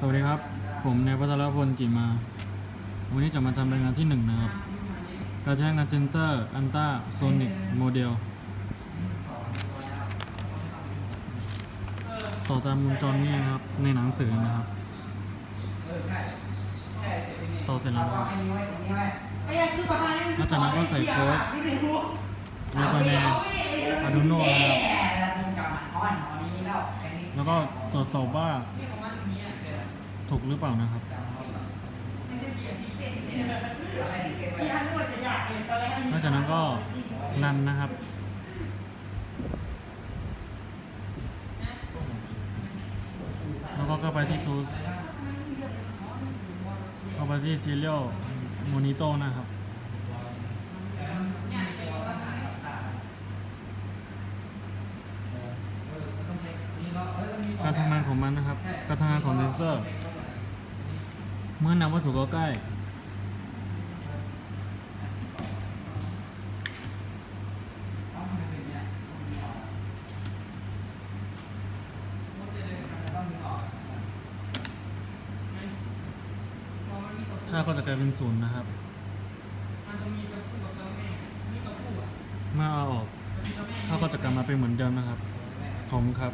สวัสดีครับ ผมนายพัทรพลจิมา วันนี้จะมาทำรายงานที่หนึ่งนะครับ การใช้งานเซนเตอร์อันต้าโซนิกโมเดลต่อตามวงจรนี้นะครับ ในหนังสือนะครับ ต่อเสร็จแล้วนะครับหลังจากนั้นก็ใส่โค้ดแล้วก็ใน Arduino นะครับแล้วก็ตรวจสอบว่า ถูกหรือเปล่านะครับนอกจากนั้นก็รันนะครับแล้วก็เข้าไปที่ tools ไปที่ serial monitor นะครับการทำงานของมันนะครับ การทำงานของเซนเซอร์ เมื่อนำวัตถุเข้าใกล้ค่าก็จะกลายเป็นศูนย์นะครับเมื่อเอาออกค่าก็จะกลับมาเป็นเหมือนเดิมนะครับ ผมครับ